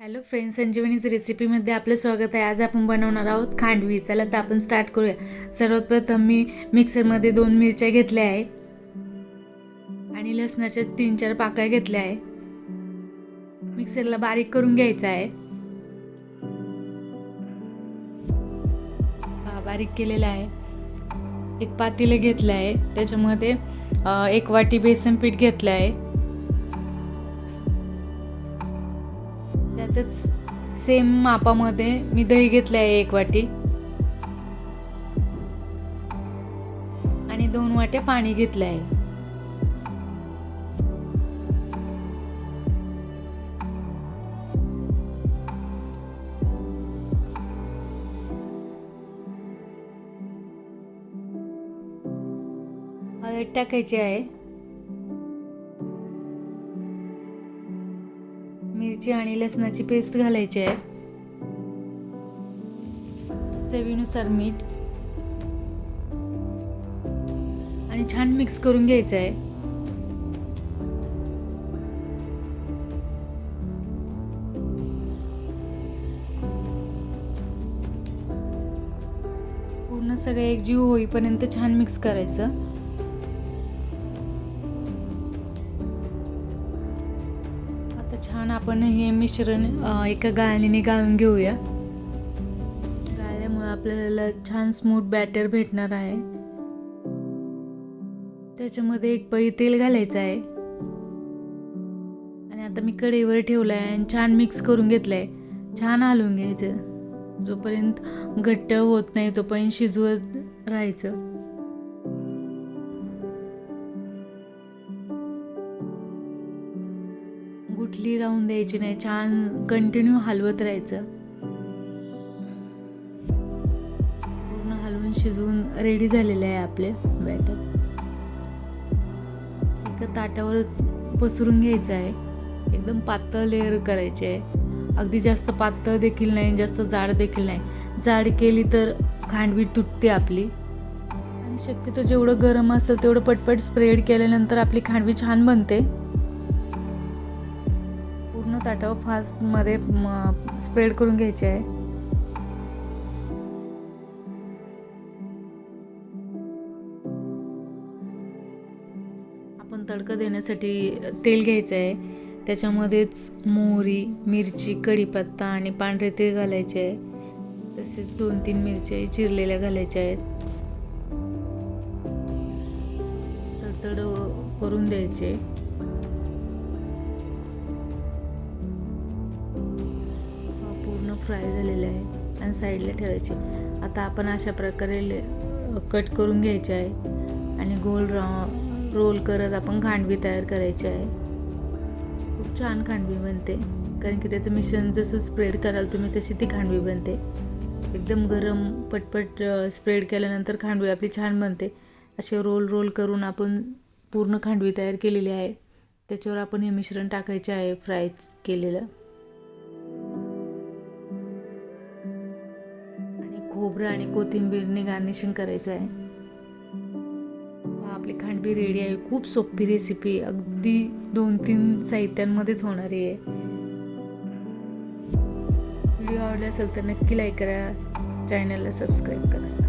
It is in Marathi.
हॅलो फ्रेंड्स संजीवनीच रेसिपीमध्ये आपलं स्वागत आहे. आज आपण बनवणार आहोत खांडवी. चला तर आपण स्टार्ट करूया. सर्वात प्रथम मी मिक्सरमध्ये दोन मिरच्या घेतल्या आहे. आणि लसणाच्या तीन चार पाकळ्या घेतल्या आहे. मिक्सरला बारीक करून घ्यायचं आहे. हा, बारीक केलेला आहे. एक पातेलं घेतलं आहे. त्याच्यामध्ये एक वाटी बेसन पीठ घेतलं आहे. त्यातच सेम मापामध्ये मी दही घेतले आहे एक वाटी. आणि दोन वाट्या पाणी घेतलं आहे. हळद टाकायची आहे. मिरची आणि लसणाची पेस्ट घालायची आहे. चवीनुसार मीठ. आणि छान मिक्स करून घ्यायचं आहे. पूर्ण सगळं एकजीव होईपर्यंत छान मिक्स करायचं. आता छान आपण हे मिश्रण एका गाळणीने गाळून घेऊया. गाळल्यामुळे आपल्याला छान स्मूथ बॅटर भेटणार आहे. त्याच्यामध्ये एक पळी तेल घालायचं आहे. आणि आता मी कढईवर ठेवलं आहे आणि छान मिक्स करून घेतलं आहे छान हलवून घ्यायचं. जोपर्यंत घट्ट होत नाही तोपर्यंत शिजवत राहायचं. गुठली राहून द्यायची नाही छान कंटिन्यू हलवत राहायचं. पूर्ण हलवून शिजवून रेडी झालेले आहे आपले बॅटर एका ताटावर पसरून घ्यायचं आहे. एकदम पातळ लेअर करायचे आहे. अगदी जास्त पातळ देखील नाही जास्त जाड देखील नाही. जाड केली तर खांडवी तुटते आपली. आणि शक्यतो जेवढं गरम असेल तेवढं पटपट स्प्रेड केल्यानंतर आपली खांडवी छान बनते. ताटाव फास्टमध्ये स्प्रेड करून घ्यायचे आहे. आपण तडकं देण्यासाठी तेल घ्यायचं आहे. त्याच्यामध्येच मोहरी मिरची कढीपत्ता आणि पांढरे तेल घालायचे आहे. तसेच दोन तीन मिरच्या चिरलेल्या घालायच्या आहेत. तडतड करून द्यायचे. फ्राय झालेले आहे आणि साईडला ठेवायचे. आता आपण अशा प्रकारे कट करून घ्यायचे आहे आणि गोल रा रोल करत आपण खांडवी तयार करायची आहे. खूप छान खांडवी बनते. कारण की त्याचं मिश्रण जसं स्प्रेड कराल तुम्ही तशी ती खांडवी बनते. एकदम गरम पटपट स्प्रेड केल्यानंतर खांडवी आपली छान बनते. असे रोल रोल करून आपण पूर्ण खांडवी तयार केलेली आहे. त्याच्यावर आपण हे मिश्रण टाकायचे आहे फ्राय केलेलं. खोबरं आणि कोथिंबीरने गार्निशिंग करायचं आहे. आपली खांडवी रेडी आहे. खूप सोपी रेसिपी अगदी दोन तीन साहित्यांमध्येच होणारी आहे. व्हिडिओ आवडला असेल तर नक्की लाईक करा. चॅनलला सबस्क्राईब करा.